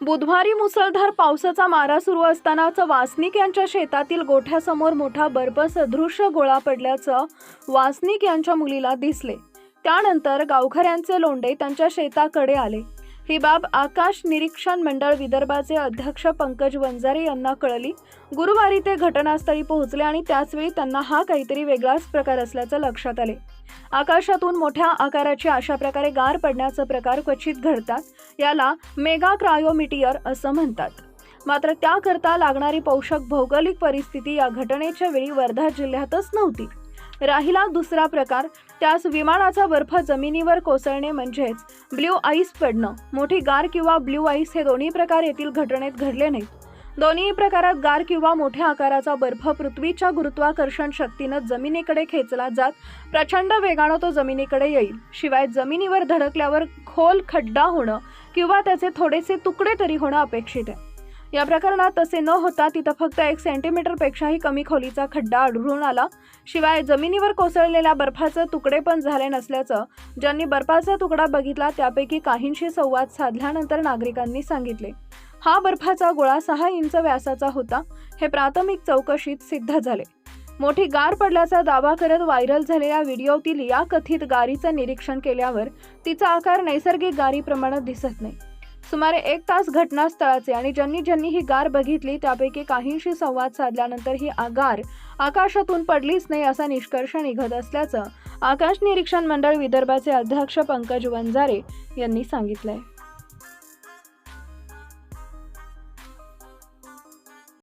बुधवारी मुसळधार पावसाचा मारा सुरू असतानाच वासनिक यांच्या शेतातील गोठ्यासमोर मोठा बर्फसदृश्य गोळा पडल्याचं वासनिक यांच्या मुलीला दिसले. त्यानंतर गावकऱ्यांचे लोंडे त्यांच्या शेताकडे आले. ही बाब आकाश निरीक्षण मंडळ विदर्भाचे अध्यक्ष पंकज वंजारे यांना कळली. गुरुवारी ते घटनास्थळी पोहोचले आणि त्याचवेळी त्यांना हा काहीतरी वेगळाच प्रकार असल्याचं लक्षात आले. आकाशातून मोठ्या आकाराची अशा प्रकारे गार पडण्याचा प्रकार क्वचित घडतात याला मेगा क्रायोमिटियर असं म्हणतात. मात्र त्याकरता लागणारी पोषक भौगोलिक परिस्थिती या घटनेच्या वेळी वर्धा जिल्ह्यातच नव्हती. राहिला दुसरा प्रकार. त्यास विमानाचा बर्फ जमिनीवर कोसळणे म्हणजेच ब्ल्यू आईस पडणं. मोठी गार किंवा ब्ल्यू आईस हे दोन्ही प्रकार येथील घटनेत घडले नाहीत. दोन्ही प्रकारात गार किंवा मोठ्या आकाराचा बर्फ पृथ्वीच्या गुरुत्वाकर्षण शक्तीनं जमिनीकडे खेचला जात प्रचंड वेगानं तो जमिनीकडे येईल. शिवाय जमिनीवर धडकल्यावर खोल खड्डा होणं किंवा त्याचे थोडेसे तुकडे तरी होणं अपेक्षित आहे. या प्रकरणात तसे न होता तिथं फक्त एक सेंटीमीटरपेक्षाही कमी खोलीचा खड्डा आढळून आला. शिवाय जमिनीवर कोसळलेल्या बर्फाचे तुकडे पण झाले नसल्याचं ज्यांनी बर्फाचा तुकडा बघितला त्यापैकी काहींशी संवाद साधल्यानंतर नागरिकांनी सांगितले. हा बर्फाचा गोळा सहा इंच व्यासाचा होता. हे प्राथमिक चौकशीत सिद्ध झाले. मोठी गार पडल्याचा दावा करत व्हायरल झालेल्या व्हिडिओतील या कथित गारीचं निरीक्षण केल्यावर तिचा आकार नैसर्गिक गारीप्रमाणे दिसत नाही. सुमारे एक तास घटनास्थळाचे आणि ज्यांनी ज्यांनी ही गार बघितली त्यापैकी काहींशी संवाद साधल्यानंतर ही आ- गार आकाशातून पडलीच नाही असा निष्कर्ष निघत असल्याचं आकाश निरीक्षण मंडळ विदर्भाचे अध्यक्ष पंकज वंजारे यांनी सांगितलंय.